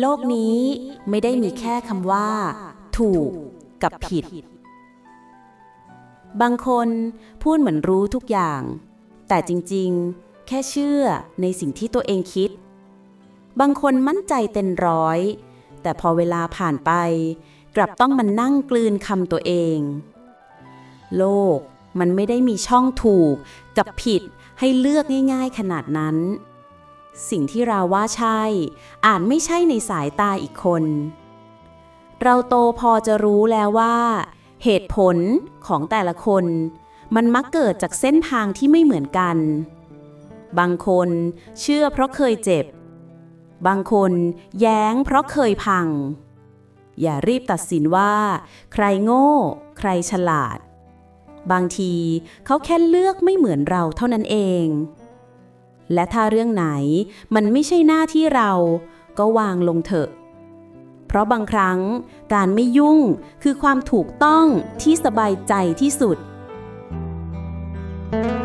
โลกนี้ไม่ได้มีแค่คำว่า ถูกกับผิด บางคนพูดเหมือนรู้ทุกอย่าง แต่จริงๆ แค่เชื่อในสิ่งที่ตัวเองคิด บางคนมั่นใจเต็นร้อย แต่พอเวลาผ่านไป กลับต้องมานั่งกลืนคำตัวเอง โลกมันไม่ได้มีช่องถูกกับผิดให้เลือกง่าย ๆ ขนาดนั้น สิ่งที่เราว่าใช่ อาจไม่ใช่ในสายตาอีกคน เราโตพอจะรู้แล้วว่า เหตุผลของแต่ละคน มันมักเกิดจากเส้นทางที่ไม่เหมือนกัน บางคนเชื่อเพราะเคยเจ็บ บางคนแย้งเพราะเคยพัง อย่ารีบตัดสินว่า ใครโง่ ใครฉลาด บางทีเขาแค่เลือกไม่เหมือนเราเท่านั้นเอง และถ้าเรื่องไหนมันไม่ใช่หน้าที่เรา ก็วางลงเถอะ เพราะบางครั้งการไม่ยุ่งคือความถูกต้องที่สบายใจที่สุด thank you